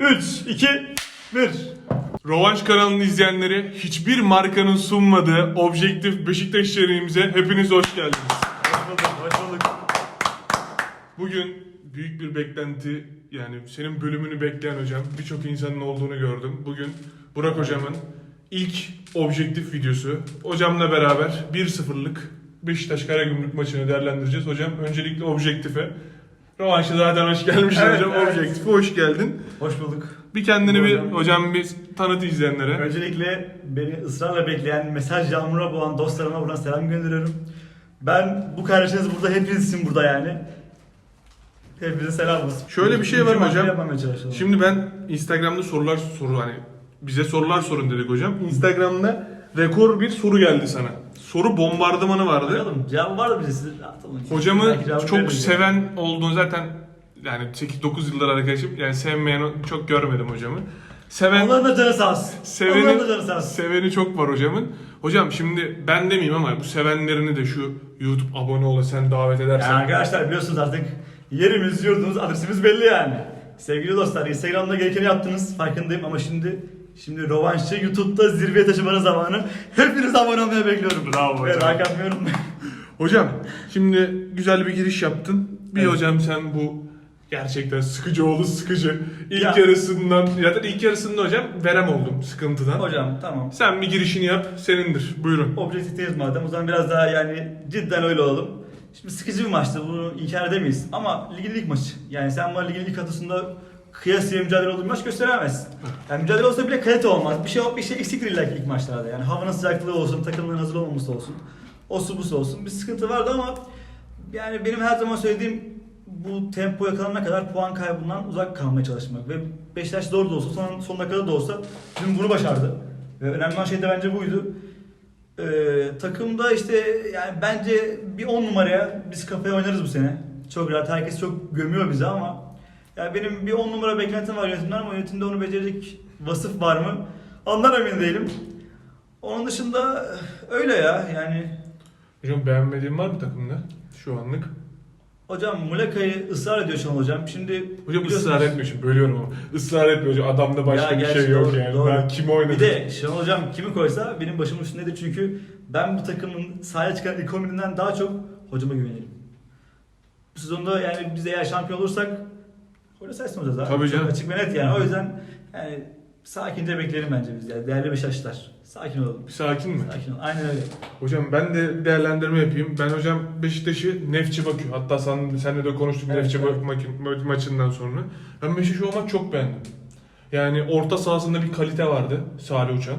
3, 2, 1. Rovanş kanalının izleyenleri hiçbir markanın sunmadığı objektif Beşiktaş içeriğimize hepiniz hoş geldiniz. Hoş bulduk, hoş bulduk. Bugün büyük bir beklenti yani senin bölümünü bekleyen hocam birçok insanın olduğunu gördüm. Bugün Burak hocamın ilk objektif videosu. Hocamla beraber 1-0'lık Beşiktaş Karagümrük maçını değerlendireceğiz. Hocam öncelikle objektife. Rovanş'a zaten hoş gelmişsin Evet, hocam. evet. Objektife hoş geldin. Hoş bulduk. Bir kendini bir Hocam. hocam bir tanıt izleyenlere. Öncelikle beni ısrarla bekleyen, mesaj yağmuruna boğan dostlarıma buradan selam gönderiyorum. Ben bu kardeşiniz burada, hepiniz için burada yani. Hepinize selam olsun. Şöyle bir şey var hocam. yapmamaya çalışalım. Şimdi ben Instagram'da sorular soru hani bize sorular sorun dedik hocam. Instagram'da rekor bir soru geldi sana. Soru bombardımanı vardı. Bakalım cevabı var mı bize size? Atalım. Hocamı Belki cevabı çok veririz seven olduğunu zaten yani 8-9 yıllar arkadaşım yani sevmeyen çok görmedim hocamı. Seven Onların da canı sağ olsun. Da canı sağ olsun. seveni çok var hocamın. Hocam şimdi ben demeyeyim ama bu sevenlerini de şu YouTube abone ola sen davet edersen. Yani arkadaşlar biliyorsunuz artık yerimiz, yurdumuz, adresimiz belli yani. Sevgili dostlar Instagram'da gerekeni yaptınız farkındayım ama şimdi şimdi rovanşı YouTube'da zirveye taşımanın zamanı. Hepiniz abone olmayı bekliyorum. Bravo Ve hocam. like unutmayın. Hocam şimdi güzel bir giriş yaptın. Bir Evet. hocam sen bu gerçekten sıkıcı oğlu sıkıcı. İlk Ya. yarısından ya da ilk yarısında hocam verem oldum sıkıntıdan. Hocam tamam. Sen bir girişini yap senindir. Buyurun. Objektifteyiz madem o zaman biraz daha yani cidden öyle olalım. Şimdi sıkıcı bir maçtı bunu inkar edemeyiz ama ligin ilk maçı. Yani sen bana ligin ilk atısında kıyasıya mücadele olduğu bir maç gösteremezsin. Yani mücadele olsa bile kalite olmaz. Bir şey bir şey eksiktir illa ki ilk maçlarda. Yani havanın sıcaklığı olsun, takımların hazır olmaması olsun. O su olsun. Bir sıkıntı vardı ama yani benim her zaman söylediğim bu tempo yakalanana kadar puan kaybından uzak kalmaya çalışmak. Ve Beşiktaş doğru da olsa son, son dakikada da olsa dün bunu başardı. Ve önemli olan şey de bence buydu. Ee, takımda işte yani bence bir 10 numaraya biz kafaya oynarız bu sene. Çok rahat. Herkes çok gömüyor bizi ama yani benim bir 10 numara beklentim var yönetimden ama yönetimde onu becerecek vasıf var mı? Ondan emin değilim. Onun dışında öyle ya yani Hocam beğenmediğin var mı takımda şu anlık? Hocam Muleka'yı ısrar ediyor şu an hocam. Şimdi Hocam ısrar etmiyor bölüyorum ama. Israr etmiyor hocam. Adamda başka Ya bir gerçi şey yok doğru, yani. doğru. Ben kimi oynadım? Bir de Şenol Hocam kimi koysa benim başımın üstündedir çünkü ben bu takımın sahaya çıkan ilk 11'inden daha çok hocama güvenirim. Bu sezonda yani biz eğer şampiyon olursak hoca sayesinde olacağız abi. Tabii Çok canım. Açık ve net yani. O yüzden yani sakince bekleyelim bence biz yani. Değerli Beşiktaşlar. Sakin olalım. Sakin mi? Sakin ol. Aynen öyle. Hocam ben de bir değerlendirme yapayım. Ben hocam Beşiktaş'ı Nefçi Bakü. Hatta sen, seninle de konuştuk Evet, Nefçi evet. Bakü ma- maçından sonra. Ben Beşiktaş'ı o maç çok beğendim. Yani orta sahasında bir kalite vardı Salih Uçan.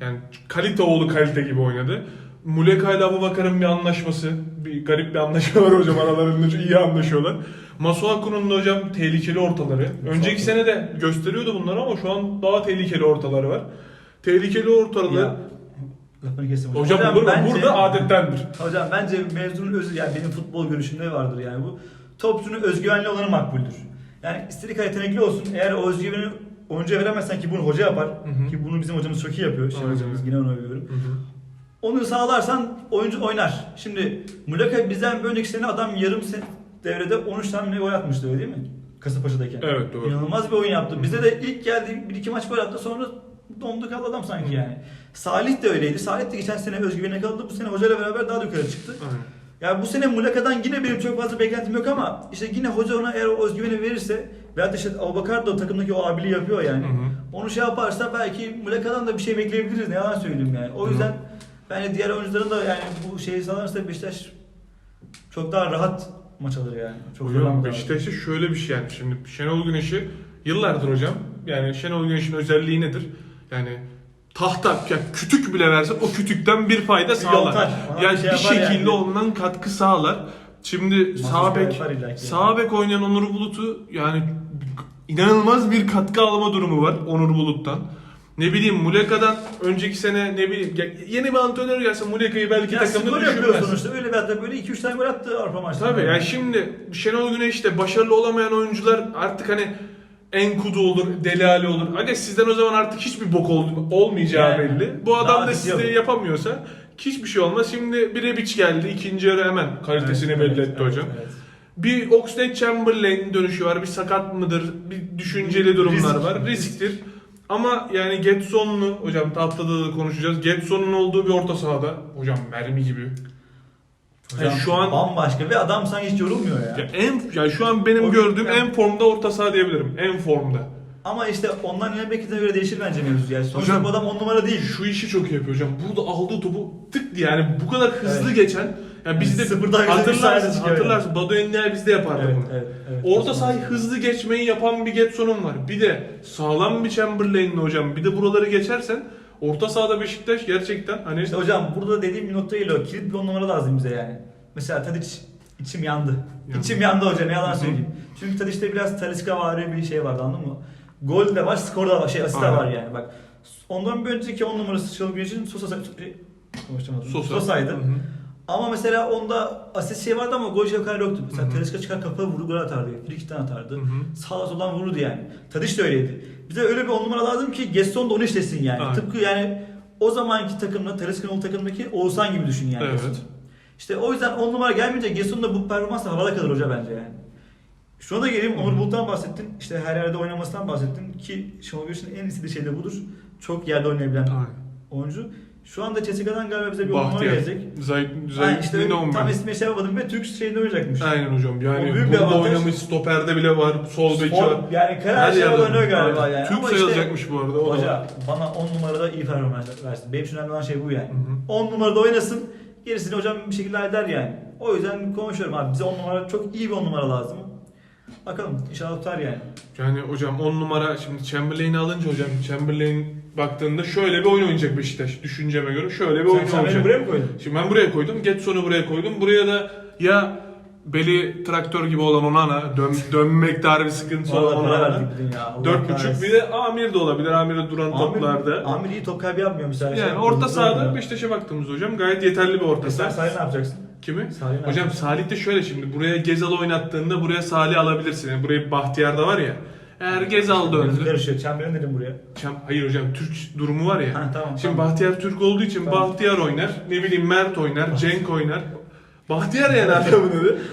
Yani kalite oğlu kalite gibi oynadı. Muleka ile Abubakar'ın bir anlaşması, bir garip bir anlaşma var hocam aralarında iyi anlaşıyorlar. Masuaku'nun da hocam tehlikeli ortaları. Önceki sene de gösteriyordu bunları ama şu an daha tehlikeli ortaları var. Tehlikeli ortaları Ya, lafını kestim hocam, olur mu? bence- Burada adettendir. Hocam bence mevzunun özü yani benim futbol görüşümde vardır yani bu. Topçunun özgüvenli olanı makbuldür. Yani istediği kadar yetenekli olsun. Eğer o özgüveni oyuncuya veremezsen ki bunu hoca yapar. hı. Ki bunu bizim hocamız çok iyi yapıyor. Aynen. hocamız yine onu övüyorum. Onu sağlarsan oyuncu oynar. Şimdi Muleka bizden bir önceki sene adam yarım se- devrede 13 tane gol atmıştı öyle değil mi? Kasımpaşa'dayken. Evet, doğru. İnanılmaz bir oyun yaptı. Bize de ilk geldi bir iki maç gol attı sonra dondu kaldı adam sanki Hı. yani. Salih de öyleydi. Salih de geçen sene özgüvene kaldı. Bu sene hocayla beraber daha da yukarı çıktı. Aynen. Ya bu sene Muleka'dan yine benim çok fazla beklentim yok ama işte yine hoca ona eğer o özgüveni verirse veya da işte Abubakar da o takımdaki o abiliği yapıyor yani. Hı hı. Onu şey yaparsa belki Muleka'dan da bir şey bekleyebiliriz ne yalan söyleyeyim yani. O yüzden bence diğer oyuncuların da yani bu şeyi sağlarsa Beşiktaş çok daha rahat maç alır yani. Çok Hocam. Beşiktaş'ta şöyle bir şey yani şimdi Şenol Güneş'i yıllardır hocam yani Şenol Güneş'in özelliği nedir? Yani tahta ya kütük bile verse o kütükten bir fayda sağlar. yontar. Ona Yani bir şey bir şekilde yani. ondan katkı sağlar. Şimdi Mahsus sağ bek sağ bek oynayan Onur Bulut'u yani inanılmaz bir katkı alma durumu var Onur Bulut'tan. Ne bileyim Muleka'dan önceki sene ne bileyim ya yeni bir antrenör gelse Muleka'yı belki Ya takımda skor yapıyor sonuçta. Öyle bir hatta böyle 2-3 tane gol attı Avrupa maçlarında. Tabii yani şimdi Şenol Güneş de başarılı olamayan oyuncular artık hani Enkudu olur, Deli Ali olur. Aga sizden o zaman artık hiçbir bok ol, olmayacağı Yani, belli. Bu daha adam da sizde yok. yapamıyorsa hiçbir şey olmaz. Şimdi bir Rebic geldi. ikinci yarı hemen kalitesini belli etti hocam. evet. Bir Oxlade Chamberlain dönüşü var. Bir sakat mıdır? Bir düşünceli durumlar Risk. var. Risktir. Ama yani Getson'lu hocam tahtada da konuşacağız. Getson'un olduğu bir orta sahada hocam mermi gibi. Hocam, Yani şu an bambaşka ve adam sanki hiç yorulmuyor ya. ya en yani şu an benim O- gördüğüm yani- en formda orta saha diyebilirim. En formda. Ama işte ondan yine beklediğine göre değişir bence mevzu yani. Sonuçta Hocam, bu adam on numara değil. Şu işi çok iyi yapıyor hocam. Burada aldığı topu tık diye yani bu kadar hızlı Evet. geçen yani bizde Yani sıfırdan yüze bir hatırlarsın, çıkıyor hatırlarsın. Badu Enler bizde yapardı Evet, bunu. evet, evet. Orta sahayı hızlı geçmeyi yapan bir Getson'un var. Bir de sağlam bir Chamberlain'li hocam. Bir de buraları geçersen orta sahada Beşiktaş gerçekten hani İşte hocam burada dediğim bir nokta geliyor. Kilit bir on numara lazım bize yani. Mesela Tadic içim yandı. Yandı. İçim yandı hocam ne yalan söyleyeyim. Çünkü Tadic'te biraz Talisca vari bir şey vardı anladın mı? Gol de var, skor da var, şey asist de Aynen. var yani bak. Ondan bir önceki on numarası Şenol Güneş'in Sosa konuşamadım. Sosa. Sosa'ydı. Hı hı. Ama mesela onda asist şey vardı ama gol kadar yoktu. Mesela. Talisca çıkar kafa vurur gol atardı. Frikikten atardı. Hı hı. Sağa soldan vururdu yani. Tadiç de öyleydi. Bize öyle bir on numara lazım ki Gaston da onu işlesin yani. Aynen. Tıpkı yani o zamanki takımda Talisca'nın takımdaki Oğuzhan gibi düşün yani. Evet. Gaston. İşte o yüzden on numara gelmeyince Gaston da bu performansla havada kalır hoca bence yani. Şuna da geleyim. Onur Bulut'tan bahsettin. İşte her yerde oynamasından bahsettin ki Şenol Güneş'in en istediği şey de budur. Çok yerde oynayabilen Aynen. oyuncu. Şu anda CSK'dan galiba bize bir Bahtiyar. gelecek. Zayt, Zayt işte işte tam Tam ismi şey yapamadım ve Türk şeyinde oynayacakmış. Aynen hocam. Yani O büyük bir avantaj. oynamış stoperde bile var. Sol Spor- var. yani karar şey oynuyor galiba Aynen. yani. Türk Ama işte- sayılacakmış bu arada. o da var. Hoca bana 10 numarada iyi performans versin. Benim için önemli olan şey bu yani. Hı hı. 10 numarada oynasın. Gerisini hocam bir şekilde halleder yani. O yüzden konuşuyorum abi. Bize 10 numara çok iyi bir 10 numara lazım. Bakalım inşallah tutar yani. Yani hocam 10 numara şimdi Chamberlain'i alınca hocam Chamberlain baktığında şöyle bir oyun oynayacak Beşiktaş düşünceme göre. Şöyle bir oyun Sen, sen beni oynayacak. buraya mı koydun? Şimdi ben buraya koydum. Getson'u buraya koydum. Buraya da ya beli traktör gibi olan Onana dön, dönmekte harbi sıkıntı olan Onana. bir Dört buçuk bir de Amir de olabilir. Amir'de duran Amir, toplarda. Amir iyi top kaybı yapmıyor mesela. Yani Şey, orta sahada. Beşiktaş'a baktığımız hocam gayet yeterli bir orta Mesela saha. Salih ne yapacaksın? Kimi? Salih Hocam Salih de şöyle şimdi buraya Gezal oynattığında buraya Salih alabilirsin. Yani buraya Bahtiyar da var ya. Eğer Gezal döndü. Yarışıyor. Chamberlain dedim buraya. Çam- Hayır hocam Türk durumu var ya. Ha, tamam, Şimdi tamam. Bahtiyar Türk olduğu için Tamam. Bahtiyar oynar. Ne bileyim Mert oynar, Cenk oynar. Bahtiyar yani adamın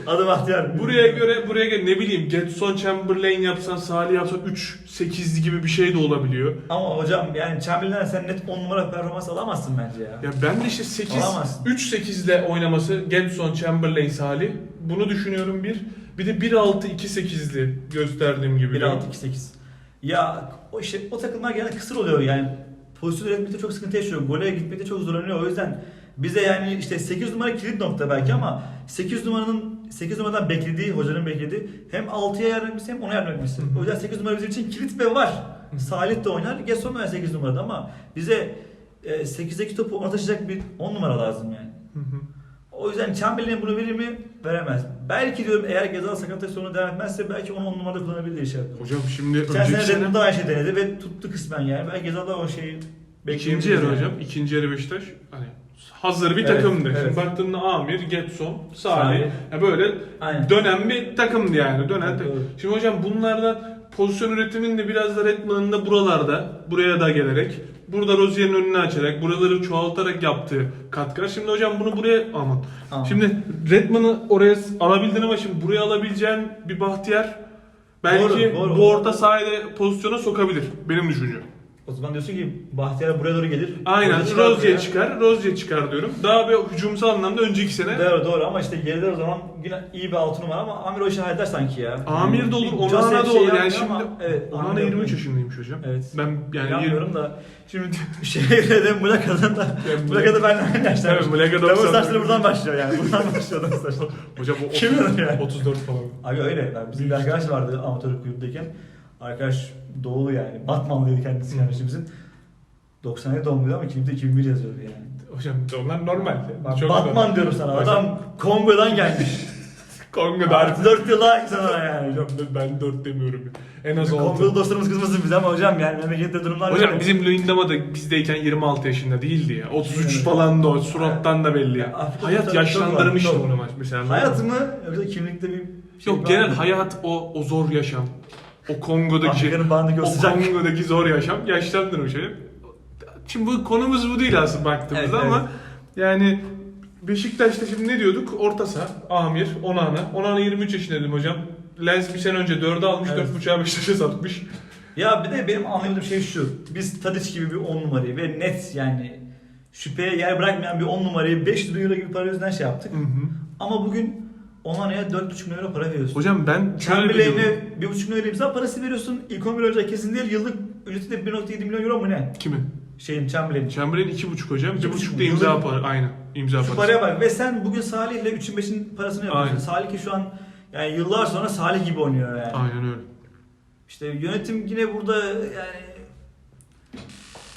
adı. Bahtiyar. Buraya göre buraya göre ne bileyim Getson Chamberlain yapsan, Salih yapsan 3 8'li gibi bir şey de olabiliyor. Ama hocam yani Chamberlain'den sen net 10 numara performans alamazsın bence ya. Ya ben de işte 8 Olamaz. 3 8 ile oynaması Getson Chamberlain Salih. Bunu düşünüyorum bir. Bir de 1 6 2 8'li gösterdiğim gibi. 1-6-2-8. Ya o işte o takımlar genelde kısır oluyor yani. Pozisyon üretmekte çok sıkıntı yaşıyor. Gole gitmekte çok zorlanıyor. O yüzden bize yani işte 8 numara kilit nokta belki ama 8 numaranın 8 numaradan beklediği, hocanın beklediği hem 6'ya yardım etmesi hem 10'a yardım etmesi. O yüzden 8 numara bizim için kilit ve var. Salih de oynar. Gerson da 8 numarada ama bize e, 8'deki topu ona taşıyacak bir 10 numara lazım yani. O yüzden Chamberlain bunu verir mi? Veremez. Belki diyorum eğer Gezal sakatlık sonra devam etmezse belki onu 10 numarada kullanabilir yapıyorum. Hocam şimdi Geçen önceki sene sene Redmond da aynı şey denedi ve tuttu kısmen yani. Belki Gezal da o şeyi İkinci yarı hocam. ikinci yarı Beşiktaş hani hazır bir Evet, takımdı. evet. Şimdi baktığında Amir, Getson, Salih. Salih. Ya böyle Aynen. dönen bir takımdı yani. Dönen doğru. Şimdi hocam bunlardan pozisyon üretiminin de biraz da Redmond'un da buralarda, buraya da gelerek, burada Rozier'in önünü açarak, buraları çoğaltarak yaptığı katkılar. Şimdi hocam bunu buraya aman. Tamam. Şimdi Redmond'u oraya alabildin ama şimdi buraya alabileceğin bir Bahtiyar belki Doğru, doğru. bu orta sahada pozisyona sokabilir. Benim düşüncem. O zaman diyorsun ki Bahtiyar buraya doğru gelir. Aynen. Orada çıkar Rozier buraya. çıkar. Rozier çıkar diyorum. Daha bir hücumsal anlamda önceki sene. Doğru doğru ama işte geride o zaman yine iyi bir altı numara ama Amir o işi halleder sanki ya. Amir de olur, Onana da şey olur. Yani şimdi ama- evet, Onana Amir 23 yapıyor. yaşındaymış hocam. Evet. Ben yani Bilmiyorum 20 da şimdi şeye göre de Muleka'dan da Yani Muleka da benimle aynı yaşta. Evet, Davul 90. saçları buradan başlıyor yani. Buradan başlıyor davul saçları. hocam Kim 30, bilir yani? 34 falan. Abi öyle. Yani bizim bir arkadaş vardı amatör kulüpteyken. Arkadaş doğulu yani. Batmanlıydı kendisi kardeşimizin. 97 doğumluydu ama kimlikte 2001 yazıyordu yani. Hocam onlar normal. Bak, Çok Batman normal. diyorum sana. Hocam, Adam Kongo'dan gelmiş. Kongo'da Artı artık. 4 yıla sana yani. Hocam ben 4 demiyorum. En az 6. Kongo'lu dostlarımız kızmasın bize ama hocam yani memlekette durumlar Hocam böyle. bizim Luyendama da bizdeyken 26 yaşında değildi ya. 33 Evet. falan da o surattan da belli Ya. Afrika Hayat çok. onu maç mesela. Hayat mı yoksa kimlikte bir şey Yok genel hayat o o zor yaşam. O Kongo'daki Afrika'nın bağındaki o. Kongo'daki zor yaşam yaşlandırmış hocam. Şimdi bu konumuz bu değil aslında baktığımızda Evet, ama yani Beşiktaş'ta şimdi ne diyorduk? Orta saha, Amir, Onana. Onana 23 yaşında dedim hocam. Lens bir sene önce 4'e almış, Evet. 4.5'a Beşiktaş'a satmış. Ya bir de benim anlamadığım şey şu. Biz Tadic gibi bir 10 numarayı ve net yani şüpheye yer bırakmayan bir 10 numarayı 500 bin euro gibi para yüzünden şey yaptık. Hı hı. Ama bugün Onana'ya 4,5 milyon euro para veriyorsun. Hocam ben. Chamberlain'e 1,5 milyon euro imza parası veriyorsun. İlk 11 önce kesin değil. Yıllık ücreti de 1,7 milyon euro mu ne? Kimin? Şeyin Chamberlain'in. Chamberlain 2.5 hocam. İki 2.5 buçuk da imza yıllık- para. Aynen. imza Şu parası. paraya bak ve sen bugün Salih ile 3'ün 5'in parasını yapıyorsun. Aynen. Salih ki şu an yani yıllar sonra Salih gibi oynuyor yani. Aynen öyle. İşte yönetim yine burada yani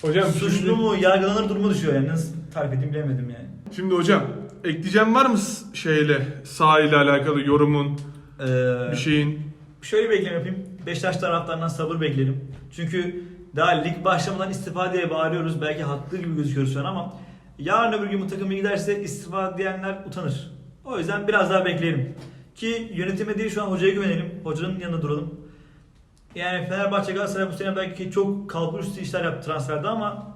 Hocam suçlu mu yargılanır durumu düşüyor yani nasıl tarif edeyim bilemedim yani. Şimdi hocam ekleyeceğim var mı s- şeyle sağ ile alakalı yorumun Ee, bir şeyin? Şöyle bir eklem yapayım. Beşiktaş taraftarından sabır beklerim. Çünkü daha lig başlamadan istifa diye bağırıyoruz. Belki haklı gibi gözüküyoruz şu an ama yarın öbür gün bu takım iyi giderse istifa diyenler utanır. O yüzden biraz daha bekleyelim. Ki yönetime değil şu an hocaya güvenelim. Hocanın yanında duralım. Yani Fenerbahçe Galatasaray bu sene belki çok kalbur üstü işler yaptı transferde ama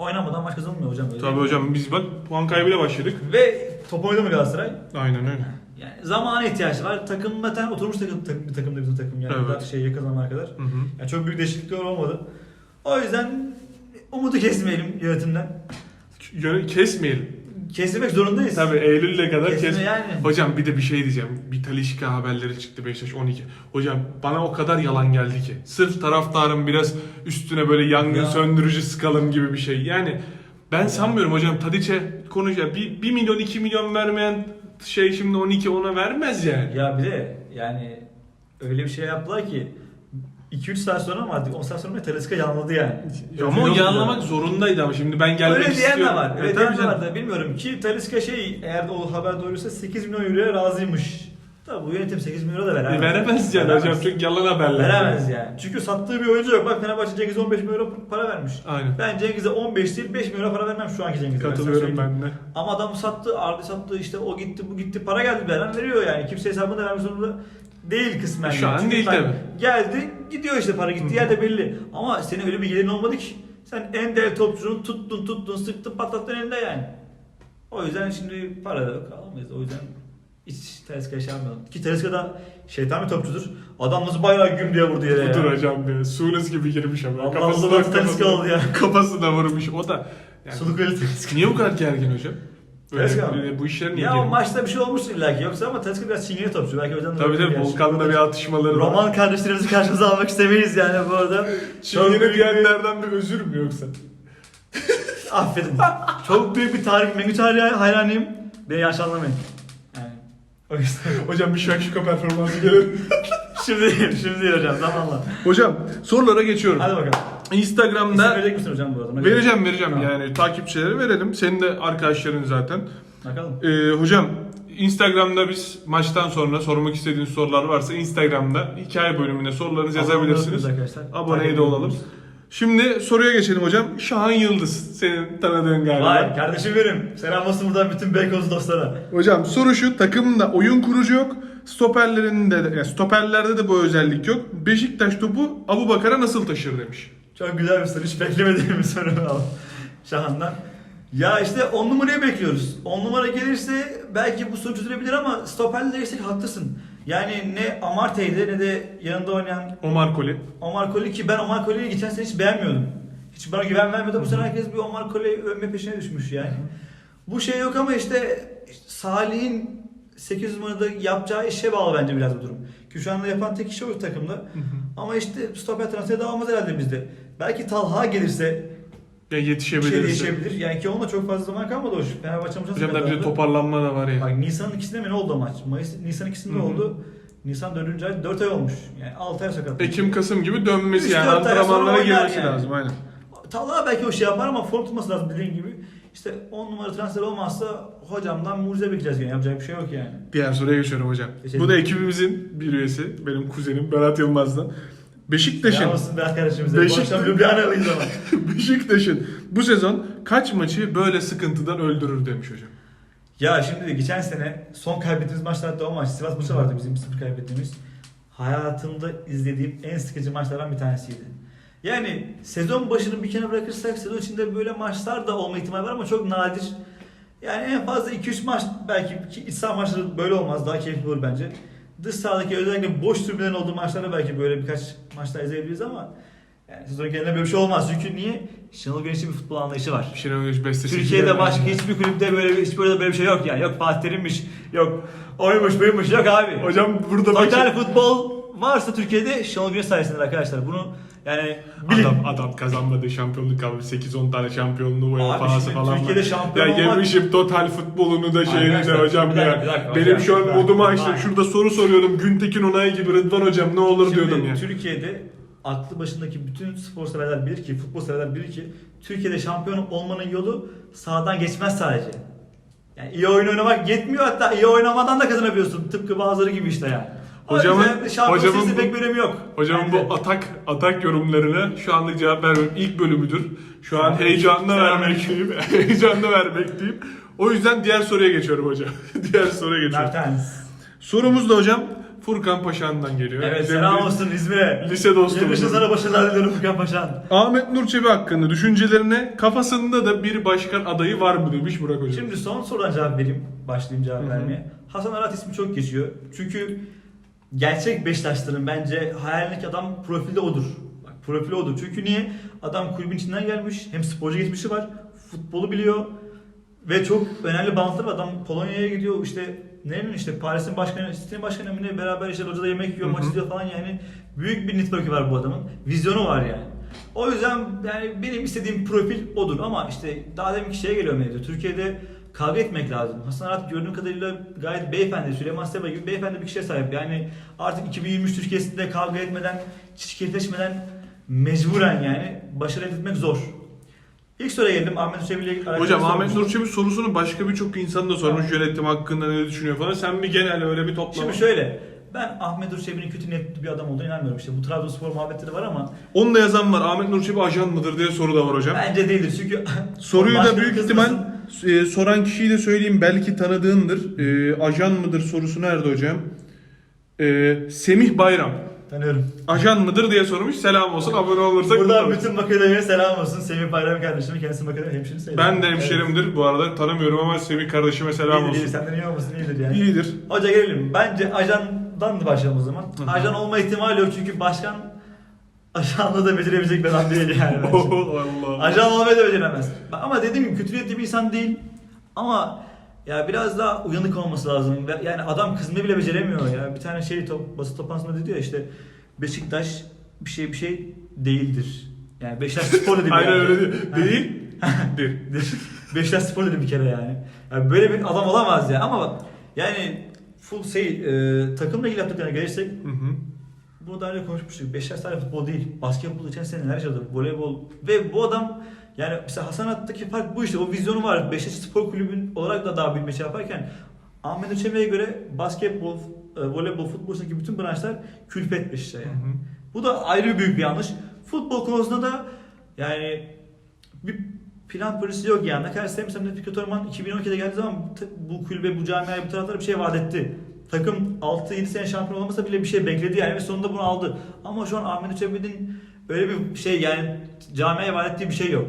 oynamadan maç kazanılmıyor hocam. Öyle Tabii değil hocam biz bak puan kaybıyla başladık. Ve top oynadı mı Galatasaray? Aynen öyle. Yani zamana ihtiyaç var. Takım zaten oturmuş takım, takım bir takımda bizim takım yani. Evet. Daha şey yakın zamana kadar. Hı hı. Yani çok büyük değişiklikler olmadı. O yüzden umudu kesmeyelim yönetimden. Yöne- Kesmeyelim. Kesmek zorundayız. Tabii Eylül'e kadar Kesme kes. yani. Hocam bir de bir şey diyeceğim. Bir Talişka haberleri çıktı Beşiktaş 12. Hocam bana o kadar yalan geldi ki. Sırf taraftarın biraz üstüne böyle yangın Ya. söndürücü sıkalım gibi bir şey. Yani ben sanmıyorum hocam Tadiç'e konuşacak. Bir, 1 milyon 2 milyon vermeyen şey şimdi 12 ona vermez yani. Ya bir de yani öyle bir şey yaptılar ki 2-3 saat sonra mı artık 10 saat sonra mı Talisca yanladı yani. Ama o Öyle yanlamak zorundaydı ama şimdi ben gelmek Öyle diyen istiyorum. de var. E, Öyle tabii diyen de var da bilmiyorum ki Talisca şey eğer o haber doğruysa 8 milyon euroya razıymış. Tabii bu yönetim 8 milyon euro da veremez. E, veremez yani Veremez. hocam çünkü yalan haberler. Veremez yani. Çünkü sattığı bir oyuncu yok. Bak Fenerbahçe Cengiz'e 15 milyon euro para vermiş. Aynen. Ben Cengiz'e 15 değil 5 milyon euro para vermem şu anki Cengiz'e. Sana Katılıyorum söyleyeyim. ben de. Ama adam sattı, Arda sattı, işte o gitti, bu gitti. Para geldi veren veriyor yani. Kimse hesabını da vermek zorunda değil kısmen. Şu yani. an Çünkü değil tabii. Geldi, gidiyor işte para gittiği yerde belli. Ama senin öyle bir gelirin olmadı ki. Sen en değerli topçunu tuttun, tuttun, sıktın, patlattın elinde yani. O yüzden şimdi para da alamayız. O yüzden hiç Talisca'ya şey yapmayalım. Ki Talisca da şeytan bir topçudur. Adam nasıl bayrağı güm diye vurdu yere ya. Budur hocam be. Sunes gibi girmiş ama. Allah Allah, Talisca oldu ya. kafasına vurmuş. O da. Yani, Suluk öyle Talisca. niye bu kadar gergin hocam? Mı? böyle bu işler niye Ya o gergin? maçta bir şey olmuştur illa ki yoksa ama Talisca biraz çingene topçu. Belki de Tabii tabii. Volkan'la bir atışmaları var. Roman kardeşlerimizi karşımıza almak istemeyiz yani bu arada. Çok Çingene büyük bir, diyenlerden bir özür mü yoksa? affedin. Çok büyük bir tarih, Mengü tarihi hayranıyım. Beni yanlış anlamayın. Yani, o yüzden. Hocam bir şakşuka performansı gelelim. Şimdi değil, şimdi değil hocam zamanla. hocam sorulara geçiyorum. Hadi bakalım. İsim Instagram'da verecek misin hocam bu arada? Vereceğim vereceğim Tamam. yani takipçilere verelim. Senin de arkadaşların zaten. Bakalım. Ee, hocam Instagram'da biz maçtan sonra sormak istediğiniz sorular varsa Instagram'da hikaye bölümüne sorularınızı yazabilirsiniz. Abone arkadaşlar. Aboneyi Takip de olalım. ediyoruz. Şimdi soruya geçelim hocam. Şahan Yıldız senin tanıdığın galiba. Vay kardeşim benim. Selam olsun buradan bütün Beykoz dostlara. Hocam soru şu takımda oyun kurucu yok. Stoperlerinde de, yani stoperlerde de bu özellik yok. Beşiktaş topu Abu Bakar'a nasıl taşır demiş. Çok güzel bir soru. Hiç beklemediğim bir soru al. Şahan'dan. Ya işte 10 numarayı bekliyoruz. 10 numara gelirse belki bu soru çözülebilir ama stoperle değilsek haklısın. Yani ne Amartey'de ne de yanında oynayan Omar Koli. Omar Koli ki ben Omar Koli'yi geçen sene hiç beğenmiyordum. Hiç bana güven vermiyordu. Bu sene herkes bir Omar Koli'yi övme peşine düşmüş yani. Bu şey yok ama işte Salih'in 8 numarada yapacağı işe bağlı bence biraz bu durum. Ki şu anda yapan tek kişi o takımda. Ama işte stoper transferi daha olmaz herhalde bizde. Belki Talha gelirse Ya bir yetişebilirse. şey değişebilir. Yani ki onunla çok fazla zaman kalmadı o. Fenerbahçe maçı Hocam da bir de toparlanma da var ya. Bak Nisan'ın ikisinde mi ne oldu maç? Mayıs, Nisan ikisinde Hı hı. oldu. Nisan 4. ay 4 ay olmuş. Yani 6 ay sakat. Ekim Kasım gibi dönmesi yani antrenmanlara girmesi yani. lazım aynen. Talha belki o şey yapar ama form tutması lazım dediğin gibi. İşte 10 numara transfer olmazsa hocamdan mucize bekleyeceğiz yani. Yapacak bir şey yok yani. Diğer soruya geçiyorum hocam. Geçelim. Bu da ekibimizin bir üyesi. Benim kuzenim Berat Yılmaz'dan. Beşiktaş'ın Ya olsun be arkadaşımıza. Bu Beşik- akşam Ljubljana'lıyız ama. Beşiktaş'ın bu sezon kaç maçı böyle sıkıntıdan öldürür demiş hocam. Ya şimdi geçen sene son kaybettiğimiz maçlarda o maç. Sivas maçı vardı bizim 0 kaybettiğimiz. Hayatımda izlediğim en sıkıcı maçlardan bir tanesiydi. Yani sezon başını bir kenara bırakırsak sezon içinde böyle maçlar da olma ihtimali var ama çok nadir. Yani en fazla 2-3 maç belki ki iç saha maçları böyle olmaz. Daha keyifli olur bence. Dış sahadaki özellikle boş tribünlerin olduğu maçlarda belki böyle birkaç maçta izleyebiliriz ama yani sezon genelinde böyle bir şey olmaz. Çünkü niye? Şenol Güneş'in bir futbol anlayışı var. Şenol Güneş bestesi. Türkiye'de başka hiçbir kulüpte böyle hiç böyle böyle bir şey yok yani. Yok Fatih Terim'miş, yok oymuş buymuş yok abi. Hocam burada. Total futbol varsa Türkiye'de Şenol Güneş sayesinde arkadaşlar. Bunu yani bilin. Adam, adam kazanmadı şampiyonluk almış 8-10 tane şampiyonluğu Abi UEFA'sı falan Türkiye'de var. şampiyon ya olmak- yemişim total futbolunu da şeyini de hocam ya. dakika Benim hocam, şu an dakika. moduma açtım. Şurada soru soruyordum. Güntekin Onay gibi Rıdvan hocam ne olur Şimdi diyordum ya. Türkiye'de aklı başındaki bütün spor severler bilir ki, futbol severler bilir ki Türkiye'de şampiyon olmanın yolu sahadan geçmez sadece. Yani iyi oyun oynamak yetmiyor hatta iyi oynamadan da kazanabiliyorsun. Tıpkı bazıları gibi işte yani. Hocamın- hocamın serisi bu- pek bir önemi yok. Hocam Bence. bu atak atak yorumlarına şu anlık cevap vermiyorum. İlk bölümüdür. Şu an heyecanla vermekteyim. heyecanla vermekteyim. O yüzden diğer soruya geçiyorum hocam. diğer soruya geçiyorum. Mertens. Sorumuz da hocam Furkan Paşa'ndan geliyor. Evet Bizim selam bir olsun İzmir'e. Lise dostumuz. Yılbaşı sana başarılar diliyorum Furkan Paşa'nın. Ahmet Nur Çebi hakkında düşüncelerine kafasında da bir başkan adayı var mı demiş Burak hocam. Şimdi son sorudan cevap vereyim. Başlayayım cevap vermeye. Hasan Arat ismi çok geçiyor. Çünkü gerçek Beşiktaşların bence hayalindeki adam profilde odur. Bak profili odur. Çünkü niye? Adam kulübün içinden gelmiş. Hem sporcu geçmişi var. Futbolu biliyor. Ve çok önemli bağlantıları var. Adam Polonya'ya gidiyor. işte nerenin işte Paris'in başkanı, sitenin başkanı mı ne beraber işte hocada yemek yiyor, maç izliyor falan yani. Büyük bir network'ü var bu adamın. Vizyonu var yani. O yüzden yani benim istediğim profil odur ama işte daha demin şeye geliyor mevzu. Türkiye'de kavga etmek lazım. Hasan Arat gördüğüm kadarıyla gayet beyefendi, Süleyman Seba gibi beyefendi bir kişiye sahip. Yani artık 2023 Türkiye'sinde kavga etmeden, çirkefleşmeden mecburen yani başarı elde etmek zor. İlk soruya geldim. Ahmet ile alakalı Hocam Ahmet olmuştu. Nur Çebi sorusunu başka birçok insan da sormuş yönetim hakkında ne düşünüyor falan. Sen bir genel öyle bir toplama. Şimdi şöyle. Ben Ahmet Urçebi'nin kötü niyetli bir adam olduğuna inanmıyorum. İşte bu Trabzonspor muhabbetleri var ama Onu da yazan var. Ahmet Nur Çebi ajan mıdır diye soru da var hocam. bence değildir. Çünkü Soruyu da büyük kızmasın. E, soran kişiyi de söyleyeyim belki tanıdığındır. E, ajan mıdır sorusu nerede hocam? Ee, Semih Bayram. tanıyorum. Ajan mıdır diye sormuş. Selam olsun. Abone olursak. Buradan bütün Makedonya'ya selam olsun. Semih Bayram kardeşime kendisi Makedonya hemşirisi. sayılır. Ben de hemşerimdir bu arada. Tanımıyorum ama Semih kardeşime selam İyidir, iyidir. olsun. Senden iyi olmasın iyidir yani. İyidir. Hoca gelelim. Bence ajandan da başlayalım o zaman. Ajan olma ihtimali yok çünkü başkan ajanlığı da becerebilecek bir adam değil yani. bence. Allah. Ajan olmayı da beceremez. Ama dediğim gibi kötü niyetli bir insan değil. Ama ya biraz daha uyanık olması lazım. Yani adam kızmayı bile beceremiyor ya. Bir tane şey top, basın toplantısında dedi ya işte Beşiktaş bir şey bir şey değildir. Yani Beşiktaş spor dedi. Aynen yani. öyle değil. Ha. Değil. Değil. Beşiktaş spor dedi bir kere yani. yani. Böyle bir adam olamaz ya. Ama bak yani full şey e, takımla ilgili yaptıklarına gelirsek Hı hı. Bunu daha önce konuşmuştuk. Beşiktaş sadece futbol değil. Basketbol geçen sene neler yaşadı. Voleybol. Ve bu adam yani mesela Hasan At'taki fark bu işte. O vizyonu var. Beşiktaş Spor Kulübü'nün olarak da daha büyük şey yaparken Ahmet Öçeme'ye göre basketbol, e, voleybol, futbolsundaki bütün branşlar külfet Beşiktaş'a Hı yani. hı. Bu da ayrı büyük bir yanlış. Futbol konusunda da yani bir plan projesi yok yani. Ne kadar sevmesem de Fikret Orman 2012'de geldiği zaman bu- bu kulübe, bu camiaya, bu taraflara bir şey vaat etti. Takım 6-7 sene şampiyon olmasa bile bir şey bekledi yani ve sonunda bunu aldı. Ama şu an Ahmet Üçebi'nin öyle bir şey yani camiaya vaat ettiği bir şey yok.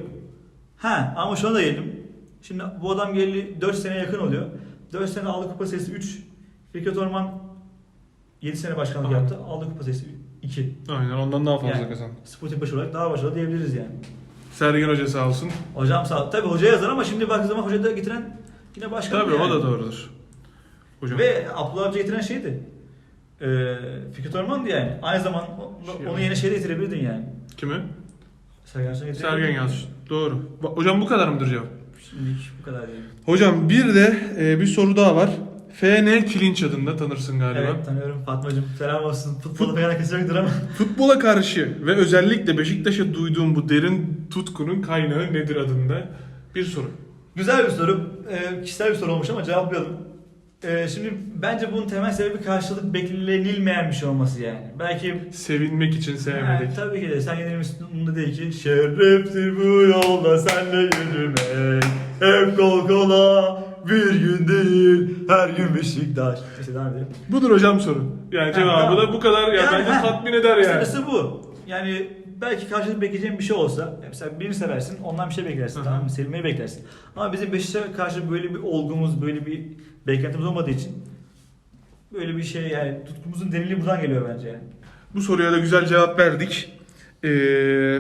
Ha ama şuna da gelelim. Şimdi bu adam geldi 4 sene yakın oluyor. 4 sene aldı kupa sayısı 3. Fikret Orman 7 sene başkanlık Aha. yaptı. Aldı kupa sayısı 2. Aynen ondan daha fazla Yani. kazan. Sportif başı olarak daha başarılı diyebiliriz yani. Sergen Hoca sağ olsun. Hocam sağ ol. Tabii hoca yazar ama şimdi baktığı zaman hoca da getiren yine başkan. Tabii yani. o da doğrudur. Hocam. Ve Abdullah Avcı getiren şeydi. Ee, Fikret Orman'dı yani. Aynı zaman Şey onu yine şeyde getirebilirdin yani. Kimi? Sergen Yalçın'a getirebilirdin. Sergen Yalçın. Doğru. Hocam bu kadar mıdır cevap? Şimdilik bu kadar değil. Hocam bir de e, bir soru daha var. FN Kilinç adında tanırsın galiba. Evet tanıyorum Fatmacığım. Selam olsun. Futbolu pek alakası yoktur ama. Futbola karşı ve özellikle Beşiktaş'a duyduğum bu derin tutkunun kaynağı nedir adında bir soru. Güzel bir soru. Ee, kişisel bir soru olmuş ama cevaplayalım. Ee, şimdi bence bunun temel sebebi karşılık beklenilmeyen bir şey olması yani. Belki Sevinmek için sevmedik. Yani, tabii ki de sen yenilmişsin umurumda değil ki Şereftir bu yolda senle yürümek Hep kol kola bir gün değil her gün Beşiktaş Neyse devam edelim Budur hocam soru. Yani cevabı tamam. da bu kadar ya Yani, bence ha, tatmin eder yani. Kısacası bu Yani belki karşılık bekleyeceğin bir şey olsa mesela birini seversin ondan bir şey beklersin tamam mı? Sevilmeyi beklersin. Ama bizim Beşiktaş'a karşı böyle bir olgumuz, böyle bir beklentimiz olmadığı için böyle bir şey yani tutkumuzun derinliği buradan geliyor bence yani. Bu soruya da güzel cevap verdik. Ee,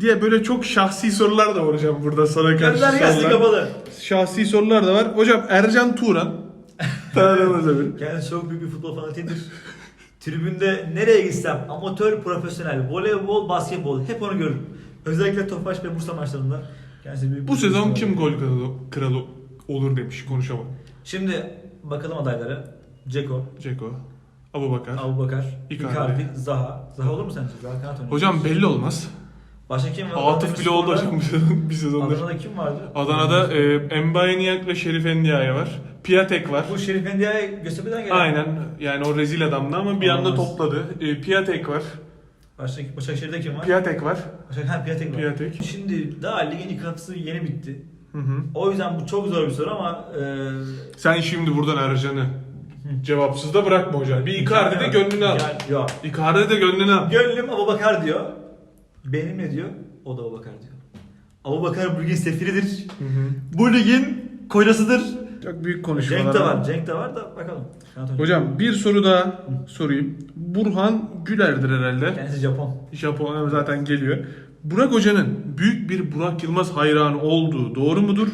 diye böyle çok şahsi sorular da var hocam burada sana karşı Gözler gelsin sorular. kapalı. Şahsi sorular da var. Hocam Ercan Turan. Tanıdığımız bir. Kendisi çok büyük bir futbol fanatiğidir. Tribünde nereye gitsem amatör, profesyonel, voleybol, basketbol hep onu görürüm. Özellikle Tofaş ve Bursa maçlarında. Kendisi büyük Bu sezon kim gol kralı, kralı olur demiş konuşamam. Şimdi bakalım adaylara. Ceko, Ceko, Abubakar. Abubakar, Icardi. Icardi, Zaha. Zaha olur mu sence? Zaha kanat oynuyor. Hocam belli olmaz. Başka kim var? Atıf bile oldu hocam bu sezon- bir sezonda. Adana'da kim vardı? Adana'da e, Mbaye ve Şerif Endiaye var. Piatek var. Bu Şerif Endia'ya Göztepe'den gelen. Aynen yani o rezil adamdı ama bir anda topladı. E, Piatek var. Başka, Başakşehir'de kim var? Piatek var. Başka, ha, Piatek var. Piatek. Şimdi daha ligin ilk haftası yeni bitti. Hı hı. O yüzden bu çok zor bir soru ama e, Sen şimdi buradan Ercan'ı cevapsız da bırakma hocam. Bir Icardi de gönlünü al. Gel- Yok. Icardi de gönlünü al. Gönlüm Abubakar diyor. Benim ne diyor? O da Abubakar diyor. Abubakar bu ligin sefiridir. Hı hı. Bu ligin kocasıdır. Çok büyük konuşmalar. Cenk de var. Cenk de var da bakalım. Kanat. Hocam bir soru daha sorayım. Burhan Güler'dir herhalde. Kendisi Japon. Japon zaten geliyor. Burak Hoca'nın büyük bir Burak Yılmaz hayranı olduğu doğru mudur?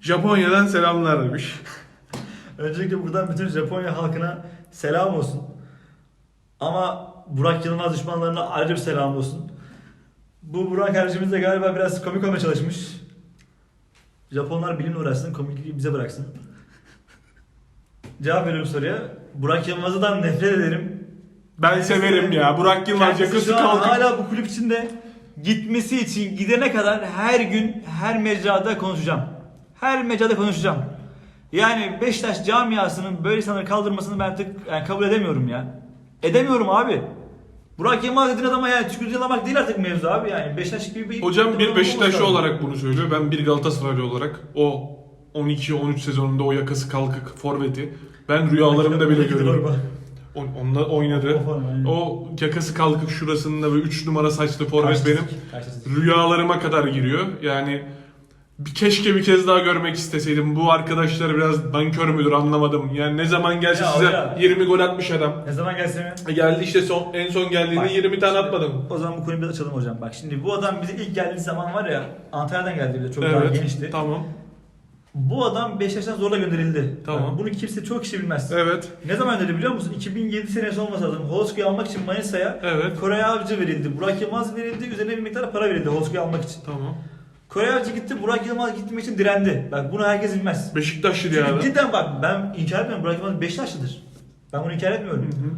Japonya'dan selamlar demiş. Öncelikle buradan bütün Japonya halkına selam olsun. Ama Burak Yılmaz düşmanlarına ayrıca bir selam olsun. Bu Burak kardeşimiz de galiba biraz komik olmaya çalışmış. Japonlar bilimle uğraşsın, komikliği bize bıraksın. Cevap veriyorum soruya. Burak Yılmaz'dan nefret ederim. Ben severim ya. Burak Yılmaz Kendisi yakası şu an kalkıp hala bu kulüp içinde gitmesi için gidene kadar her gün her mecrada konuşacağım. Her mecrada konuşacağım. Yani Beşiktaş camiasının böyle insanları kaldırmasını ben artık yani kabul edemiyorum ya. Edemiyorum abi. Burak Yılmaz dediğin adama yani tükürücülamak değil artık mevzu abi yani. Beşiktaş gibi bir... Hocam bir Beşiktaşlı olarak bunu söylüyor. Ben bir Galatasaraylı olarak o 12-13 sezonunda o yakası kalkık forveti ben rüyalarımda bile görüyorum. On- Onunla oynadı. O yakası kalkık şurasında böyle 3 numara saçlı forvet benim rüyalarıma kadar giriyor. Yani bir keşke bir kez daha görmek isteseydim. Bu arkadaşlar biraz nankör müdür anlamadım. Yani ne zaman gelse Ya size hocam. 20 gol atmış adam. Ne zaman gelse mi? E Geldi işte son en son geldiğinde Bak, 20 tane şimdi atmadım. O zaman bu konuyu biraz açalım hocam. Bak şimdi bu adam bize ilk geldiği zaman var ya Antalya'dan geldi bir de çok daha genişti. Tamam. Bu adam Beşiktaş'tan zorla gönderildi. Tamam. Bak, bunu kimse çok kişi bilmez. Evet. Ne zaman gönderildi biliyor musun? 2007 senesi olması lazım. Holosko'yu almak için Manisa'ya Evet. Koray Avcı verildi. Burak Yılmaz verildi. Üzerine bir miktar para verildi Holosko'yu almak için. Tamam. Koray Avcı gitti. Burak Yılmaz gitmek için direndi. Bak bunu herkes bilmez. Beşiktaşlı Çünkü diye adam. cidden bak ben inkar etmiyorum. Burak Yılmaz Beşiktaşlıdır. Ben bunu inkar etmiyorum. Hı hı.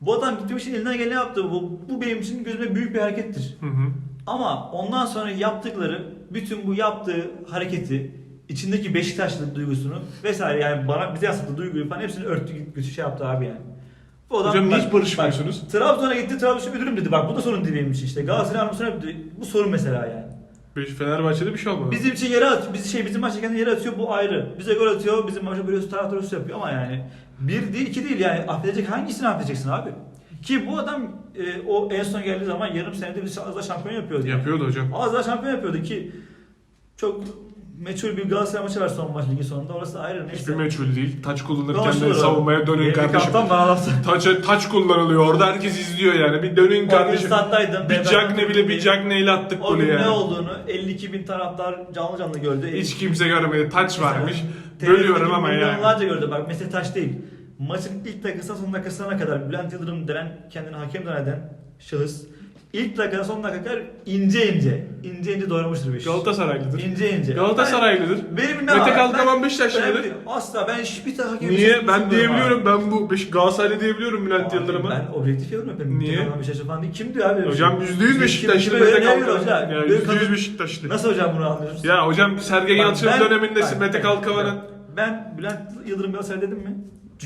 Bu adam gitmek için elinden geleni yaptı. Bu, bu benim için gözüme büyük bir harekettir. Hı hı. Ama ondan sonra yaptıkları, bütün bu yaptığı hareketi, içindeki Beşiktaşlılık duygusunu vesaire yani bana bize yansıttığı duyguyu falan hepsini örttü götü şey yaptı abi yani. Bu Hocam niye bak- hiç barışmıyorsunuz? Trabzon'a gitti, Trabzon'a müdürüm dedi. Bak bu da sorun değil benim için işte. Galatasaray yaptı. Bu sorun mesela yani. Fenerbahçe'de bir şey olmadı. Bizim için yere atıyor. Biz şey bizim maçta kendini yere atıyor bu ayrı. Bize gol atıyor. Bizim maçta böyle taraftar yapıyor ama yani bir değil iki değil yani affedecek hangisini affedeceksin abi? Ki bu adam e, o en son geldiği zaman yarım senede bir az daha şampiyon yapıyordu. yani. Yapıyordu hocam. Az daha şampiyon yapıyordu ki çok meçhul bir Galatasaray maçı var son maç ligin sonunda. Orası ayrı. Neyse. Hiçbir meçhul değil. Taç kullanırken de savunmaya dönün kardeşim. Kaptan bana laf Taç, taç kullanılıyor orada herkes izliyor yani. Bir dönün O kardeşim. stat'taydım. Bir Cagne bile bir Cagne ile attık O golü gün ne yani. olduğunu 52 bin taraftar canlı canlı gördü. Hiç kimse görmedi. Taç varmış. Bölüyorum ama yani. Milyonlarca gördü. Bak mesela taş değil. Maçın ilk dakikasına son dakikasına kadar Bülent Yıldırım denen kendini hakem zanneden şahıs ilk dakikadan son dakika kadar ince ince ince ince doğramıştır bir iş. Galatasaraylıdır. İnce ince. Galatasaraylıdır. Ben- Benim ne Mete Ben- Beşiktaşlıdır. Asla ben hiçbir hakem Niye? Ben diyebiliyorum. Ben bu Beş Galatasaraylı diyebiliyorum Bülent Yıldırım'a. Ben objektif yorum yapıyorum. Niye? Niye? Beşiktaş falan değil. Kim diyor abi? Hocam şey? %100 Kim- Beşiktaşlı Mete böyle demiyor Kalkavan. hocam. Ya Böyle %100 kadın- Beşiktaşlı. Nasıl hocam bunu anlıyoruz? Ya hocam Sergen Yalçın dönemindesin. Mete Kalkavan'ın. Ben Bülent Yıldırım Galatasaray dedim mi?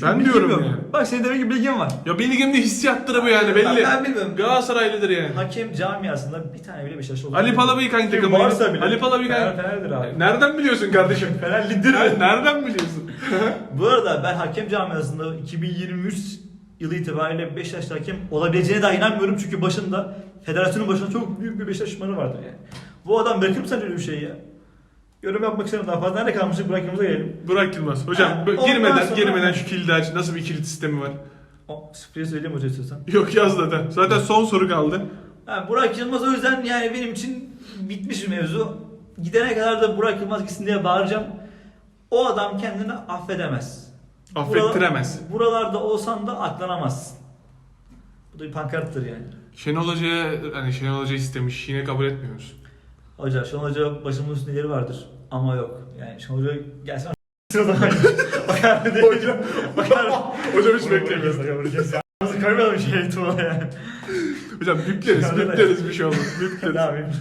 Ben bilgim diyorum yok. yani. Bak senin demek ki bilgin var. Ya bilgimde hissiyattır bu yani belli. Ben, ben bilmiyorum. Galatasaraylıdır yani. Hakem camiasında bir tane bile Beşiktaş oldu. Ali Palabıyık hangi takımda? Varsa bile. Ali Palabıyık Fener, hangi? Fener'dir abi. Nereden biliyorsun kardeşim? Fenerlidir. Ha, Nereden biliyorsun? Bu arada ben hakem camiasında 2023 yılı itibariyle Beşiktaş'ta hakem olabileceğine daha inanmıyorum çünkü başında federasyonun başında çok büyük bir Beşiktaş düşmanı vardır yani. Bu adam bırakır mı sence öyle bir şeyi ya? Yorum yapmak istedim daha fazla. Nerede kalmıştık? Burak Yılmaz'a gelelim. Burak Yılmaz. Hocam Ha, böyle ondan girmeden sonra- girmeden şu kilidi aç. Nasıl bir kilit sistemi var? O, sürpriz söyleyeyim hoca istiyorsan. Yok yaz zaten. Zaten son soru kaldı. Ha, Burak Yılmaz o yüzden yani benim için bitmiş bir mevzu. Gidene kadar da Burak Yılmaz gitsin diye bağıracağım. O adam kendini affedemez. Affettiremez. Buralar- buralarda olsan da aklanamazsın. Bu da bir pankarttır yani. Şenol Hoca'ya hani Şenol Hoca istemiş. Yine kabul etmiyoruz. Hoca, Şenol Hoca başımın üstünde yeri vardır. Ama yok. Yani Şenol Hoca gelsin o zaman. Bakar mı diye. Hocam- Bakar mı? Hocam hiç beklemiyoruz. Yalnız koymayalım şey tuğla yani. Hocam bipleriz, bipleriz bir şey olmaz. Bipleriz.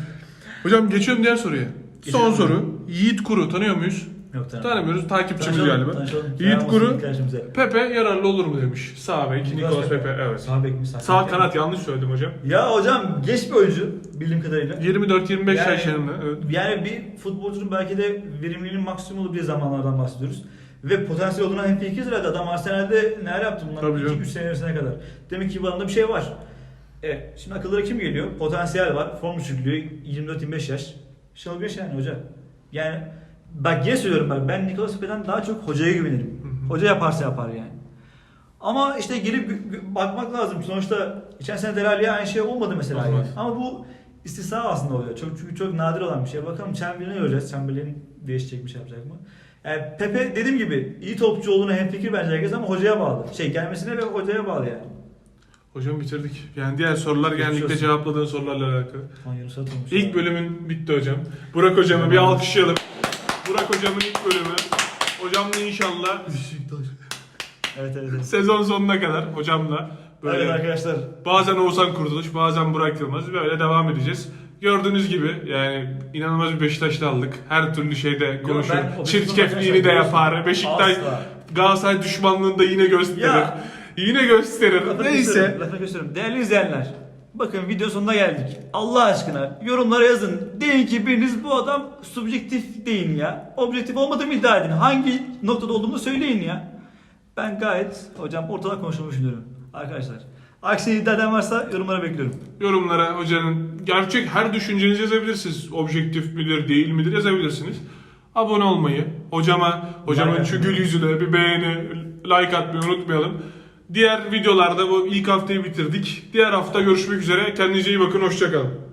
Hocam geçiyorum diğer soruya. Son Geçelim. soru. Yiğit Kuru tanıyor muyuz? Yok tanımıyorum. Tanımıyoruz. Takipçimiz Tanışalım, galiba. tanışalım. Yiğit Selam kardeşimize. Pepe yararlı olur mu demiş. Sağ bek, Nicolas Pepe. Evet. Sağ bek mi? Sağ, kanat yanlış söyledim hocam. Ya hocam geç bir oyuncu bildiğim kadarıyla. 24-25 Yani- yaşlarında. Evet. Yani bir futbolcunun belki de verimliliğinin maksimum olduğu bir zamanlardan bahsediyoruz. Ve potansiyel olduğuna hem fikiriz herhalde. Adam Arsenal'de neler yaptı Tabii bundan canım. 2-3 sene öncesine kadar. Demek ki bu adamda bir şey var. Evet, şimdi akıllara kim geliyor? Potansiyel var, form düşüklüğü, 24-25 yaş. Şenol Güneş yani hoca. Yani bak yine söylüyorum bak ben Nicolas Pepe'den daha çok hocaya güvenirim. Hı hı. Hoca yaparsa yapar yani. Ama işte gelip bakmak lazım. Sonuçta geçen sene Delali'ye aynı şey olmadı mesela. Yani. Ama bu istisna aslında oluyor. Çok çünkü çok nadir olan bir şey. Bakalım Chamberlain'i göreceğiz. Chamberlain değişecek bir şey yapacak mı? Yani Pepe dediğim gibi iyi topçu olduğuna hemfikir bence herkes ama hocaya bağlı. Şey gelmesine ve hocaya bağlı yani. Hocam bitirdik. Yani diğer sorular genellikle cevapladığın sorularla alakalı. İlk bölümün bitti hocam. Burak hocamı bir alkışlayalım. Burak hocamın ilk bölümü. Hocamla inşallah Evet evet. evet. sezon sonuna kadar hocamla böyle Evet arkadaşlar. bazen Oğuzhan Kurtuluş, bazen Burak Yılmaz böyle devam edeceğiz. Gördüğünüz gibi yani inanılmaz bir Beşiktaş'ta aldık. Her türlü şeyde konuşur. ben o Çirkefliğini de yapar. Beşiktaş Asla. Galatasaray düşmanlığını da yine gösterir. Ya. Yine gösterir. Lafını Neyse. kesiyorum, Lafını kesiyorum. Değerli izleyenler. Bakın video sonuna geldik. Allah aşkına yorumlara yazın. Deyin ki biriniz bu adam subjektif deyin ya. Objektif olmadığımı iddia edin. Hangi noktada olduğumu söyleyin ya. Ben gayet hocam ortada konuştuğumu düşünüyorum. Arkadaşlar. Aksini iddia eden varsa yorumlara bekliyorum. Yorumlara hocanın gerçek her düşüncenizi yazabilirsiniz. Objektif midir değil midir yazabilirsiniz. Abone olmayı, hocama, hocamın Like şu gül yüzüne bir beğeni, like atmayı unutmayalım. Diğer videolarda bu ilk haftayı bitirdik. Diğer hafta görüşmek üzere. Kendinize iyi bakın. Hoşçakalın.